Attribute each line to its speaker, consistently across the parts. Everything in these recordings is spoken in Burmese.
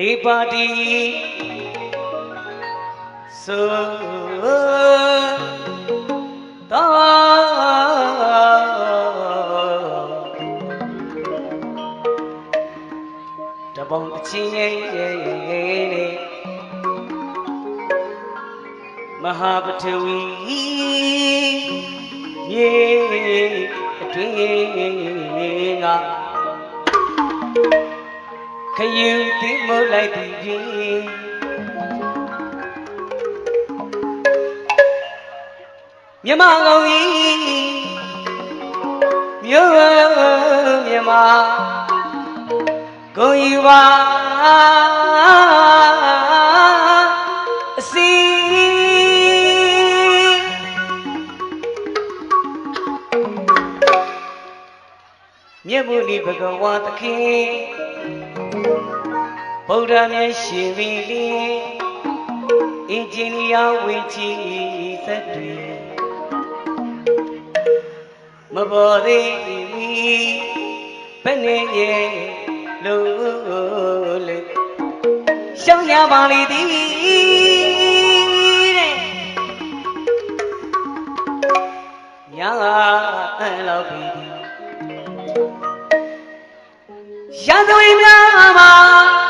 Speaker 1: လေးပါတီဆိုတော့တပုံတစ်ချင်းရဲ့ရဲ့ရဲ့မဟာပထဝီမြေအတွင်းက ခယူသိမလိုက်သည်ဖြင့်မြမကောင်ဤမြို့မြမကိုယူပါအစီမြတ်မုနိဘဂဝါသခင် ဗုဒ္ဓမြတ်ရှင်ပြီလင်အင်ဂျင်နီယာဝင်ချီသက်တွေမပေါ်သေးမီဘယ်နဲ့ရဲ့လို့လေရှောင်းရပါလေသည်တဲ့ညာအဲ့လောက်ပြီရန်သူများမှာ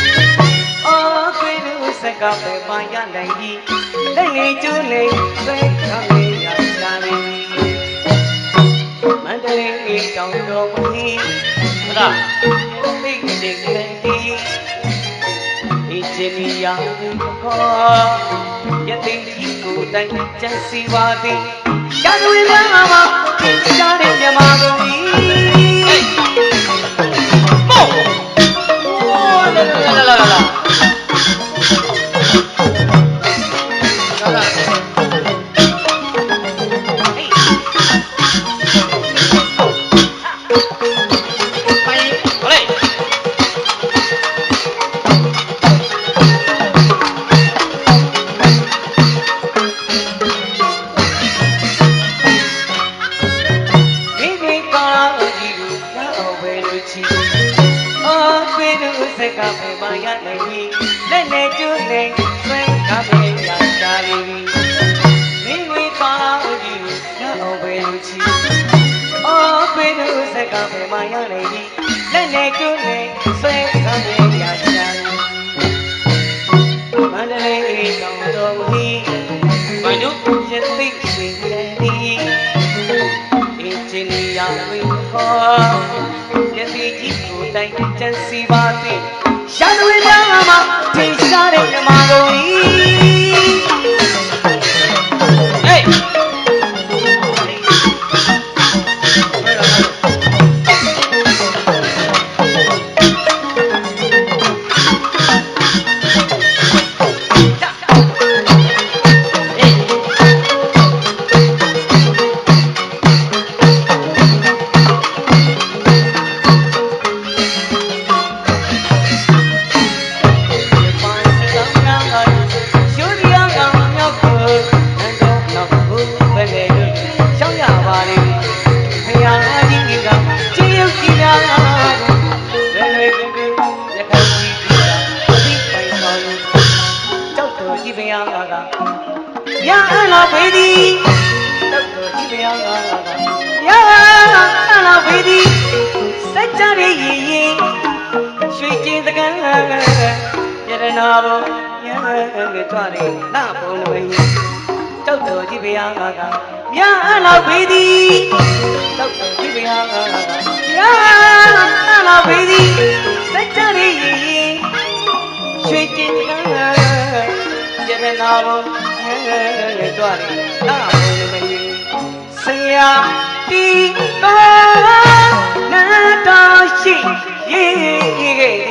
Speaker 1: လူစက်ကပဲပါရနိုင်ပြီလက်နေကျူးနေဆွဲခံလေးရရှာနေမန္တလေးတောင်တော်မီဟလာသိတဲ့ကလေးဒီအချင်နီယာခေါ်ရတဲ့ကြီးကိုတိုင်းချမ်းစီပါသည်ရှာတွေများမှာရှာတဲ့မြမကုန်ပြီ တလေးတောင်တော်မီ
Speaker 2: ဘယ်တို့
Speaker 1: ရသိရှင်ရဲ့ဒီအင်ဂျင်နီယာတွေခေါ်ရသိကြီးကိုတိုင်းချမ်းစီပါသည်ရှာတွေများမှာထင်ရှားတဲ့မြမကု ဖေးသည်ကြောက်တော်ကြီးဖယားကရအလားဖေးသည်စัจ jare ရည်ရင်ရွှေကျင်တကန်းရတနာဘုံရံငယ်ကြွတယ်နာဘုံဝင်းကြောက်တော်ကြီးဖယားကမြအလားဖေးသည်ကြောက်တော်ကြီးဖယားကရအလားဖေးသည်စัจ jare ရည်ရင်ရွှေကျင်တကန်းရတနာဘုံရံငယ် ကြွတယ်နာဘုံဝင်းဆရာတီတော်နာတော်ရှိရေးခဲ့သည်ဘုရား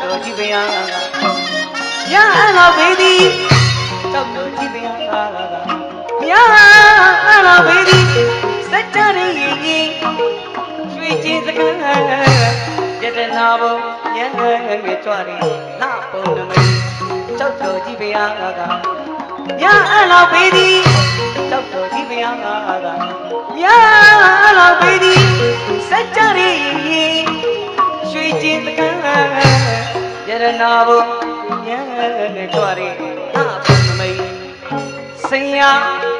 Speaker 1: တော်ကြီးပင်အားကရအလာဘေးဒီတော်တော်ကြီးပင်အားကမြာအလာဘေးဒီစက်တရင်းရင်ရွှေချင်းစကားရတနာဘုံညံငယ်ငယ်ကြွားရီလာပုံနမတော်တော်ကြီးပင်အားကမြာအလာဘေးဒီတော်တော်ကြီးပင်အားကမြာအလာဘေးဒီစက်တရင်းရင် ရွှေချင်းစကန်းယတနာဘုံရန်ငယ်ငယ်ကြွရီနာပုံနမိတ်ဆရာ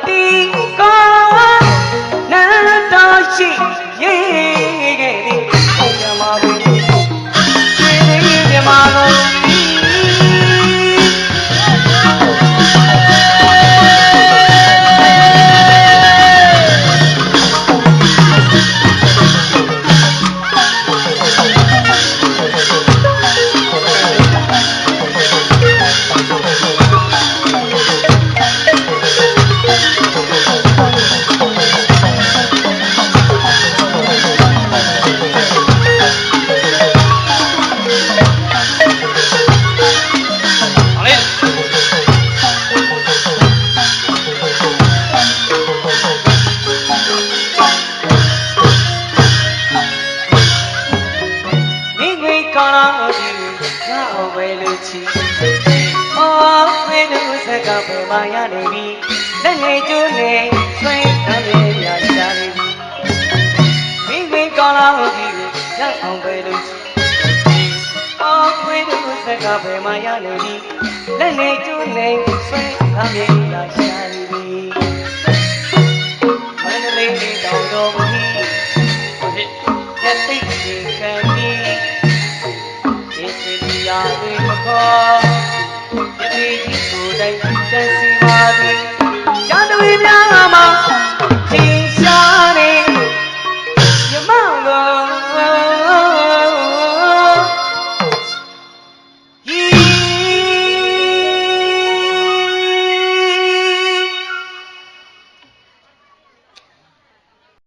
Speaker 1: တီကောနန္တော်ရှိရေခဲ့သည်မြမဘုရှင်လေးမြမတော် မာရနေပြီလက်ငယ်ကျိုးနေဆွေးတမ်းရရရှာနေပြီမိငွေကောင်းတော်ဒီငါ့အောင်ဝဲလူချီအော်ခွေးတို့စကားပဲမရနေပြီလက်နေကျိုးနေဆွေးကားမြေလာရှာနေ